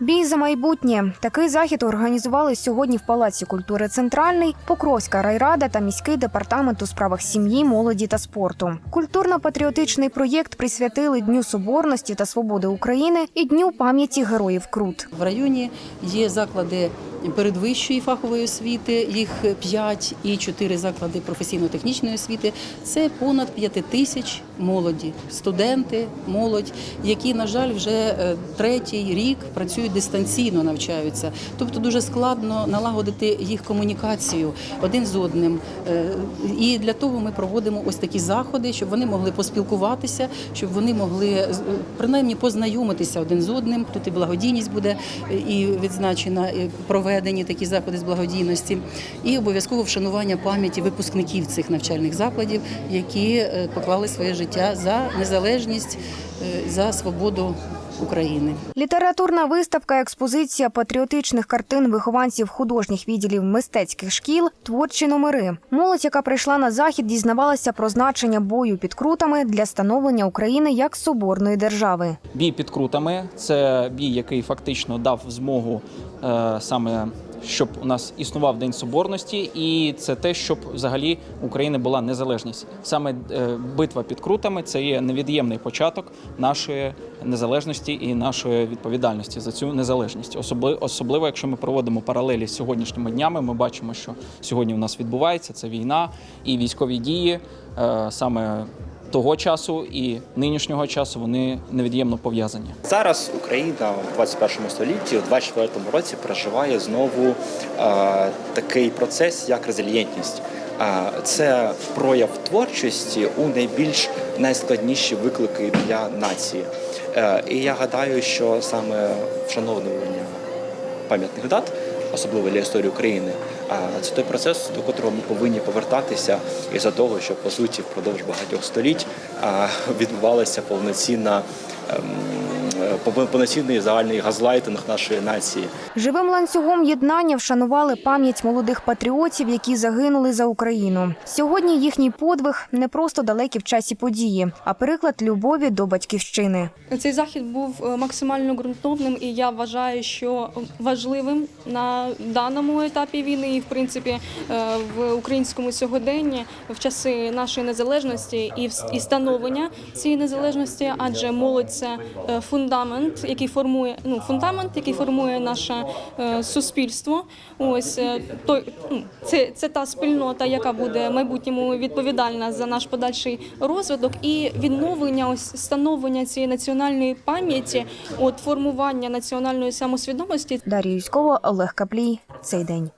Бій за майбутнє. Такий захід організували сьогодні в Палаці культури Центральний, Покровська райрада та міський департамент у справах сім'ї, молоді та спорту. Культурно-патріотичний проєкт присвятили Дню Соборності та Свободи України і Дню пам'яті героїв Крут. В районі є заклади передвищої фахової освіти, їх 5 і 4 заклади професійно-технічної освіти. Це понад 5 тисяч молоді, студенти, молодь, які, на жаль, вже е, третій рік працюють дистанційно, навчаються. Тобто дуже складно налагодити їх комунікацію один з одним. Е, І для того ми проводимо ось такі заходи, щоб вони могли поспілкуватися, щоб вони могли е, принаймні познайомитися один з одним. Тут і благодійність буде і відзначена і проведені такі заходи з благодійності, і обов'язково вшанування пам'яті випускників цих навчальних закладів, які е, поклали своє життя за незалежність, за свободу України. Літературна виставка, експозиція патріотичних картин вихованців художніх відділів мистецьких шкіл, творчі номери. Молодь, яка прийшла на захід, дізнавалася про значення бою під крутами для становлення України як соборної держави. Бій під крутами це бій, який фактично дав змогу е, саме. Щоб у нас існував День Соборності, і це те, щоб взагалі України була незалежність. Саме е, битва під крутами це є невід'ємний початок нашої незалежності і нашої відповідальності за цю незалежність. Особливо, особливо, якщо ми проводимо паралелі з сьогоднішніми днями, ми бачимо, що сьогодні у нас відбувається це війна і військові дії е, саме того часу і нинішнього часу вони невід'ємно пов'язані. Зараз Україна в 21 столітті, у 24 році, переживає знову е, такий процес, як резильєнтність. Це прояв творчості у найбільш найскладніші виклики для нації. Е, і я гадаю, що саме вшановлювання пам'ятних дат, особливо для історії України, це той процес, до котрого ми повинні повертатися, із за того, що по суті впродовж багатьох століть відбувалася повноцінна. Е, повноцінний загальний газлайтинг нашої нації. Живим ланцюгом єднання вшанували пам'ять молодих патріотів, які загинули за Україну. Сьогодні їхній подвиг не просто далекі в часі події, а приклад любові до батьківщини. Цей захід був е, максимально ґрунтовним, і я вважаю, що важливим на даному етапі війни, і в принципі е, в українському сьогоденні в часи нашої незалежності і в- і становлення цієї незалежності, адже молодь це е, фундамент, який формує ну фундамент, який формує наше е, суспільство. Ось е, той ну, це, це та спільнота, яка буде в майбутньому відповідальна за наш подальший розвиток і відновлення ось становлення цієї національної пам'яті, от формування національної самосвідомості Дар'я Юськова, Олег Каплій. Цей день.